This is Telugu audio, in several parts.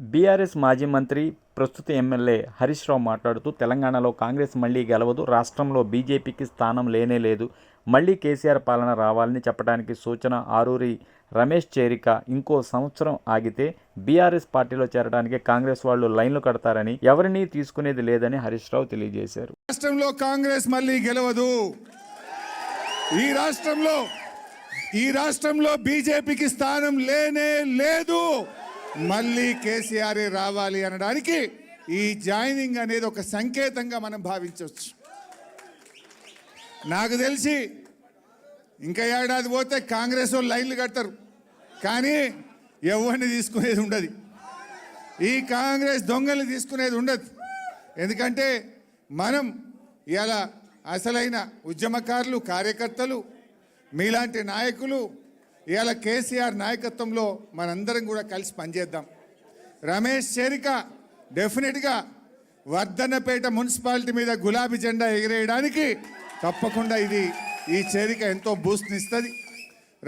బీఆర్ఎస్ మాజీ మంత్రి ప్రస్తుత ఎమ్మెల్యే హరీష్ రావు మాట్లాడుతూ తెలంగాణలో కాంగ్రెస్ మళ్ళీ గెలవదు రాష్ట్రంలో బీజేపీకి స్థానం లేనే లేదు. మళ్ళీ కేసీఆర్ పాలన రావాలని చెప్పడానికి సూచన ఆరూరి రమేష్ చేరిక ఇంకో సంవత్సరం ఆగితే బీఆర్ఎస్ పార్టీలో చేరడానికి కాంగ్రెస్ వాళ్ళు లైన్లు కడతారని ఎవరినీ తీసుకునేది లేదని హరీష్ రావు తెలియజేశారు. రాష్ట్రంలో కాంగ్రెస్ మళ్ళీ గెలవదు. ఈ రాష్ట్రంలో ఈ రాష్ట్రంలో బీజేపీకి స్థానం లేనే లేదు. మళ్ళీ కేసీఆర్ రావాలి అనడానికి ఈ జాయినింగ్ అనేది ఒక సంకేతంగా మనం భావించవచ్చు. నాకు తెలిసి ఇంకా ఏడాది పోతే కాంగ్రెస్ వాళ్ళు లైన్లు కడతారు. కానీ ఎవరిని తీసుకునేది ఉండదు. ఈ కాంగ్రెస్ దొంగల్ని తీసుకునేది ఉండదు. ఎందుకంటే మనం ఇలా అసలైన ఉద్యమకారులు కార్యకర్తలు మీలాంటి నాయకులు ఇవాళ కేసీఆర్ నాయకత్వంలో మనందరం కూడా కలిసి పనిచేద్దాం. రమేష్ చేరిక డెఫినెట్గా వర్ధన్నపేట మున్సిపాలిటీ మీద గులాబీ జెండా ఎగిరేయడానికి తప్పకుండా ఇది ఈ చేరిక ఎంతో బూస్ట్నిస్తుంది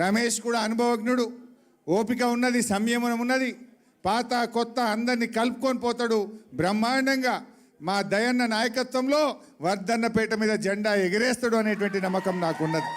రమేష్ కూడా అనుభవజ్ఞుడు ఓపిక ఉన్నది సంయమనం ఉన్నది. పాత కొత్త అందరినీ కలుపుకొని పోతాడు. బ్రహ్మాండంగా మా దయన్న నాయకత్వంలో వర్ధన్నపేట మీద జెండా ఎగిరేస్తాడు అనేటువంటి నమ్మకం నాకున్నది.